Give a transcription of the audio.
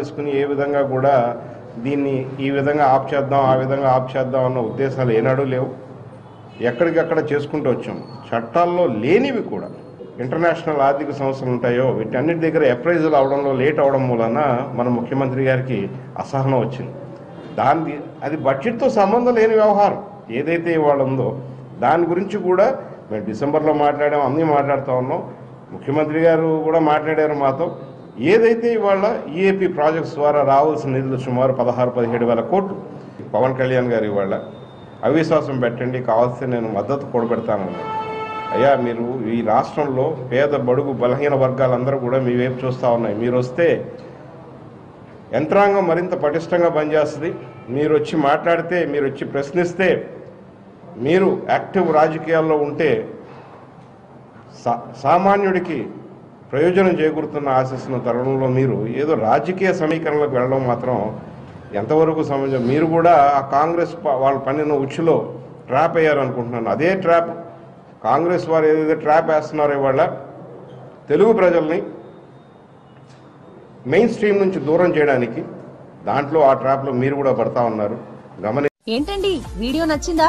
చేసుకుని ఏ విధంగా కూడా దీన్ని ఈ విధంగా ఆప్ చేద్దాం ఆ విధంగా ఆప్ చేద్దాం అన్న ఉద్దేశాలు ఏనాడు లేవు. ఎక్కడికక్కడ చేసుకుంటూ వచ్చాం. చట్టాల్లో లేనివి కూడా ఇంటర్నేషనల్ ఆర్థిక సంస్థలు ఉంటాయో వీటన్నిటి దగ్గర అప్రైజల్ అవడంలో లేట్ అవడం మూలన మన ముఖ్యమంత్రి గారికి అసహనం వచ్చింది. దాని అది బడ్జెట్తో సంబంధం లేని వ్యవహారం. ఏదైతే ఇవాళ ఉందో దాని గురించి కూడా మేము డిసెంబర్లో మాట్లాడాము అన్నీ మాట్లాడుతూ ఉన్నాం. ముఖ్యమంత్రి గారు కూడా మాట్లాడారు మాతో. ఏదైతే ఇవాళ ఈఏపీ ప్రాజెక్ట్స్ ద్వారా రావాల్సిన నిధులు సుమారు పదహారు పదిహేడు వేల కోట్లు పవన్ కళ్యాణ్ గారు ఇవాళ అవిశ్వాసం పెట్టండి కావాల్సి నేను మద్దతు కూడబెడతానన్నారు అయ్యా మీరు ఈ రాష్ట్రంలో పేద బడుగు బలహీన వర్గాలందరూ కూడా మీ వైపు చూస్తూ ఉన్నాయి. మీరు వస్తే యంత్రాంగం మరింత పటిష్టంగా పనిచేస్తుంది. మీరు వచ్చి మాట్లాడితే మీరు వచ్చి ప్రశ్నిస్తే మీరు యాక్టివ్ రాజకీయాల్లో ఉంటే సా- సామాన్యుడికి ప్రయోజనం చేకూరుతున్న ఆశిస్తున్న తరుణంలో మీరు ఏదో రాజకీయ సమీకరణలకు వెళ్ళడం మాత్రం ఎంతవరకు సమంజం మీరు కూడా ఆ కాంగ్రెస్ వాళ్ళ పన్నిన ఉచ్చులో ట్రాప్ అయ్యారు అనుకుంటున్నాను. అదే ట్రాప్ కాంగ్రెస్ వారు ఏదైతే ట్రాప్ వేస్తున్నారో ఇవాళ తెలుగు ప్రజల్ని మెయిన్ స్ట్రీమ్ నుంచి దూరం చేయడానికి దాంట్లో ఆ ట్రాప్లో మీరు కూడా పడతా ఉన్నారు. గమని ఏంటండి? వీడియో నచ్చిందా?